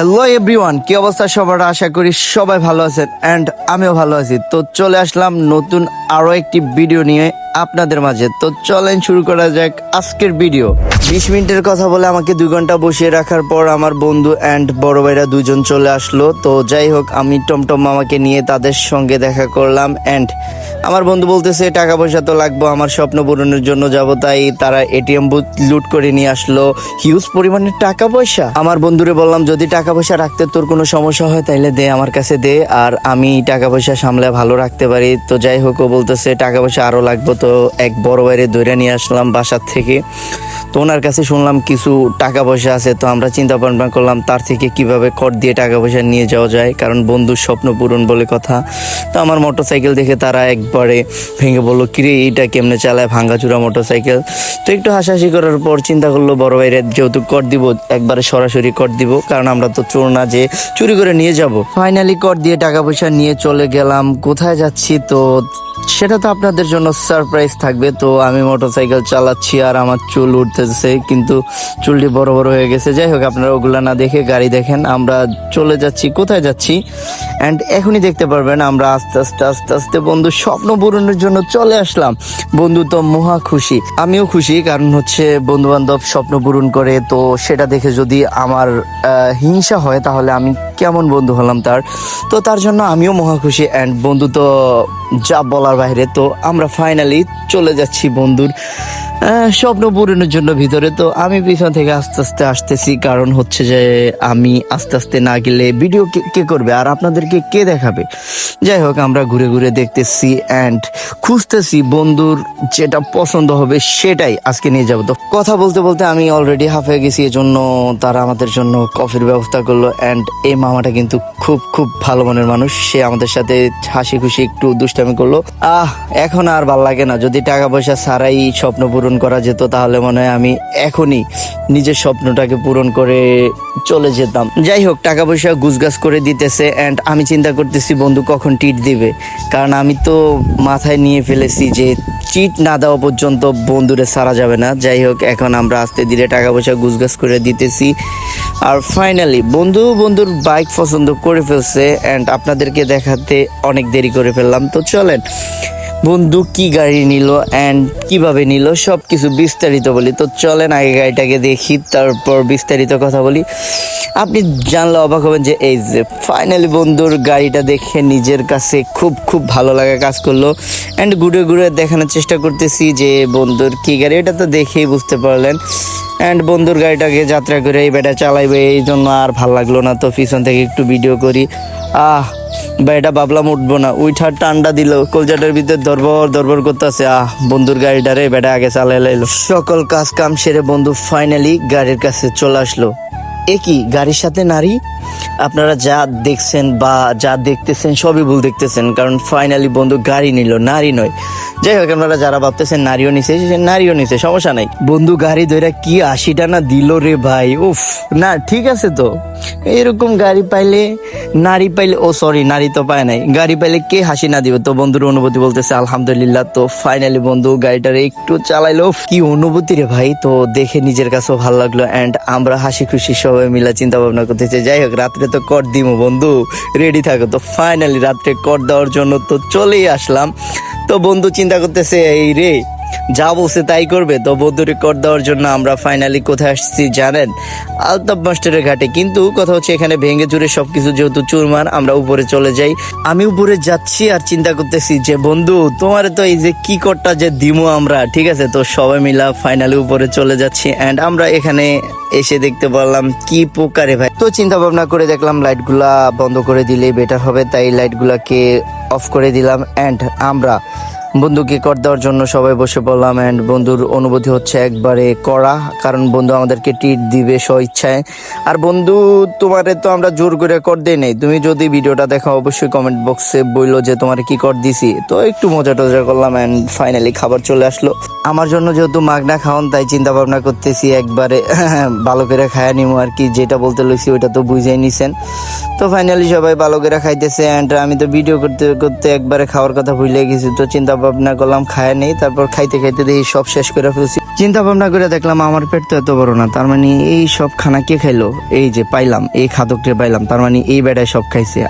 Hello everyone কি অবস্থা সবার? আশা করি সবাই ভালো আছেন অ্যান্ড আমিও ভালো আছি। তো চলে আসলাম নতুন আরও একটি ভিডিও নিয়ে আপনাদের মাঝে। তো চলেন শুরু করা যাক আজকের ভিডিও। বিশ মিনিটের কথা বলে আমাকে দুই ঘণ্টা বসিয়ে রাখার পর আমার বন্ধু অ্যান্ড বড় ভাইরা দুজন চলে আসলো। তো যাই হোক, আমি টমটম মামাকে নিয়ে তাদের সঙ্গে দেখা করলাম অ্যান্ড আমার বন্ধু বলতেছে, টাকা পয়সা তো লাগবে, আমার স্বপ্ন পূরণের জন্য যাব। তাই তারা এটিএম বুথ লুট করে নিয়ে আসলো। হিউজ পরিমাণের টাকা পয়সা। আমার বন্ধুরে বললাম, যদি টাকা পয়সা রাখতে তোর কোনো সমস্যা হয়, তাইলে দে আমার কাছে দে। আর আমি টাকা পয়সা সামলে ভালো রাখতে পারি। তো যাই হোক, ও বলতেছে, টাকা পয়সা আরও লাগবে। তো এক বড় বাইরে ধরে নিয়ে আসলাম বাসার থেকে। তো ওনার কাছে শুনলাম কিছু টাকা পয়সা আছে, তো আমরা চিন্তা ভাবনা করলাম তার থেকে কীভাবে কর দিয়ে টাকা পয়সা নিয়ে যাওয়া যায়, কারণ বন্ধুর স্বপ্ন পূরণ বলে কথা। তো আমার মোটরসাইকেল দেখে তারা একবারে ভেঙে বলল কিরে এইটা কেমনে চালায় ভাঙ্গাচুরা মোটরসাইকেল? তো একটু হাসাহাসি করার পর চিন্তা করল, বড় ভাইরে, যেহেতু কর দিব, একবারে সরাসরি কর দিব, কারণ আমরা তো চোর না যে চুরি করে নিয়ে যাব। ফাইনালি কর দিয়ে টাকা পয়সা নিয়ে চলে গেলাম। কোথায় যাচ্ছি তো সেটা তো আপনাদের জন্য সারপ্রাইজ থাকবে। তো আমি মোটরসাইকেল চালাচ্ছি আর আমার চুল উঠতেছে, কিন্তু চুলটি বড় বড় হয়ে গেছে। যাই হোক, আপনারা ওগুলা না দেখে গাড়ি দেখেন। আমরা চলে যাচ্ছি, কোথায় যাচ্ছি? অ্যান্ড এখনই দেখতে পারবেন, আমরা আস্তে আস্তে আস্তে আস্তে বন্ধু স্বপ্ন পূরণের জন্য চলে আসলাম। বন্ধু তো মহা খুশি। আমিও খুশি, কারণ হচ্ছে বন্ধু বান্ধব স্বপ্ন পূরণ করে। তো সেটা দেখে যদি আমার হিংসা হয়, তাহলে আমি কেমন বন্ধু হলাম তার। তো তার জন্য আমিও মহা খুশি। অ্যান্ড বন্ধু তো যা বলার বাইরে, তো আমরা ফাইনালি চলে যাচ্ছি বন্ধুর স্বপ্ন পূরণের জন্য ভিতরে। তো আমি পিছন থেকে আস্তে আস্তে আসতেছি, কারণ হচ্ছে যে আমি আস্তে আস্তে না গেলে ভিডিও কে করবে? আর আপনাদেরকে কে দেখাবে? যাই হোক, আমরা ঘুরে ঘুরে দেখতেছি অ্যান্ড খুঁজতেছি বন্ধুর যেটা পছন্দ হবে সেটাই আজকে নিয়ে যাব। তো কথা বলতে বলতে আমি অলরেডি হাফ হয়ে গেছি, এজন্য তারা আমাদের জন্য কফির ব্যবস্থা করল অ্যান্ড এই মামাটা কিন্তু খুব খুব ভালো মনের মানুষ। সে আমাদের সাথে হাসি খুশি একটু দুষ্টামি করল। আহ, এখন আর ভালো লাগে না। যদি টাকা পয়সা ছাড়াই স্বপ্ন পূরণ করা যেত, তাহলে মনে হয় আমি এখনই নিজের স্বপ্নটাকে পূরণ করে চলে যেতাম। যাই হোক টাকা পয়সা গুছগাছ করে দিতেছে অ্যান্ড আমি চিন্তা করতেছি, বন্ধু কখন টিট দিবে? কারণ আমি তো মাথায় নিয়ে ফেলেছি যে চিট না দেওয়া পর্যন্ত বন্ধুরে সারা যাবে না। যাই হোক, এখন আমরা আস্তে ধীরে টাকা পয়সা গুছগাছ করে দিতেছি। আর ফাইনালি বন্ধু, বন্ধুর বাইক পছন্দ করে ফেলছে অ্যান্ড আপনাদেরকে দেখাতে অনেক দেরি করে ফেললাম। তো চলেন বন্ধু, কি গাড়ি নিল অ্যান্ড কীভাবে নিল? সব কিছু বিস্তারিত বলি। তো চলেন আগে গাড়িটাকে দেখি, তারপর বিস্তারিত কথা বলি। আপনি জানলে অবাক হবেন যে, এই যে ফাইনালি বন্ধুর গাড়িটা দেখে নিজের কাছে খুব খুব ভালো লাগা কাজ করল। অ্যান্ড ঘুরে ঘুরে দেখানোর চেষ্টা করতেছি যে, বন্ধুর কি গাড়ি? এটা তো দেখেই বুঝতে পারলেন। অ্যান্ড বন্ধুর গাড়িটাকে যাত্রা করে এই বেটা চালাইবে, এই জন্য আর ভালো লাগল না। তো পিছন থেকে একটু ভিডিও করি। আহ এটা ভাবলাম উঠবো না। উইঠার টান্ডা দিল, কলজাটার ভিতরে দরবর দরবর করতেছে। আহ, বন্ধুর গাড়িটারে বেটা আগে চালাই লাইলো। সকল কাজ কাম সেরে বন্ধু ফাইনালি গাড়ির কাছে চলে আসলো। এ কি, গাড়ির সাথে নারী? আপনারা যা দেখছেন বা যা দেখতেছেন, সবই ভুল দেখতেছেন, কারণ ফাইনালি বন্ধু গাড়ি নিল, নারী নয়। যাই হোক, আপনারা যারা ভাবতেছেন নারীও নিছে নারীও নিছে, সমস্যা নাই। বন্ধু গাড়ি ধরে কি আশিটা না দিল রে ভাই? উফ, না, ঠিক আছে তো। এরকম গাড়ি পাইলে, নারী পাইলে, ও সরি নারী তো পায় নাই। গাড়ি পাইলে কে হাসি না দিবে? তো বন্ধুর অনুভূতি বলতেছে, আলহামদুলিল্লাহ, তো ফাইনালি বন্ধু গাড়িটারে একটু চালাইলো। কি অনুভূতি রে ভাই? তো দেখে নিজের কাছেও ভালো লাগল অ্যান্ড আমরা হাসি খুশি সবাই। মিলে চিন্তা ভাবনা করতেছে, যাই হোক, রাত্রে তো কর দিমো বন্ধু রেডি থাকো। তো ফাইনালি রাত্রে কর দেওয়ার জন্য তো চলেই আসলাম। তো বন্ধু চিন্তা করতেছে, এই রে যা বলছে তাই করবে। তো বন্ধু রেকর্ড দেওয়ার জন্য আমরা ফাইনালি কোথায় আসছি জানেন? আলতাপ মাস্টারের ঘাটে। কিন্তু কথা হচ্ছে এখানে ভেঙে চুরে সবকিছু যেহেতু চুরমার, আমরা উপরে চলে যাই। আমি উপরে যাচ্ছি আর চিন্তা করতেছি যে, বন্ধু, তোমার তো এই যে কি করটা যে দিমু আমরা, ঠিক আছে? তো সবাই মিলা ফাইনালি উপরে চলে যাচ্ছি অ্যান্ড আমরা এখানে এসে দেখতে পারলাম কি পোকারে ভাই। তো চিন্তা ভাবনা করে দেখলাম লাইটগুলা বন্ধ করে দিলে বেটার হবে। তাই লাইটগুলাকে অফ করে দিলাম অ্যান্ড আমরা বন্ধুকে কর দেওয়ার জন্য সবাই বসে পড়লাম অ্যান্ড বন্ধুর অনুভূতি হচ্ছে একবারে করা কারণ বন্ধু আমাদেরকে টিট দিবে স্ব ইচ্ছায় আর বন্ধু, তোমারে তো আমরা জোর করে কর দেই নাই। তুমি যদি ভিডিওটা দেখো, অবশ্যই কমেন্ট বক্সে বলল যে তোমার কি কর দিছি। তো একটু মজা টজা করলাম অ্যান্ড ফাইনালি খাবার চলে আসলো। আমার জন্য যেহেতু মাগনা খাওয়ান তাই চিন্তা ভাবনা করতেছি একবারে ভালো করে খায়া নিমো আর কি। যেটা বলতে লইছি ওইটা তো বুঝেই নিছেন। তো ফাইনালি সবাই ভালো করে খাইতেছে অ্যান্ড আমি তো ভিডিও করতে করতে একবারে খাওয়ার কথা ভুলে গেছি। তো চিন্তা ভাবনা করলাম, খায় নেই, তারপর খাইতে খাইতে দেখি সব শেষ করে ফেলছি। চিন্তা ভাবনা করে দেখলাম আমার পেট তো এত বড় না, তার মানে এই সব খানা কে খাইলো? এই যে পাইলাম, এই খাদকটা পাইলাম, তার মানে এই বেড়ায় সব খাইছে।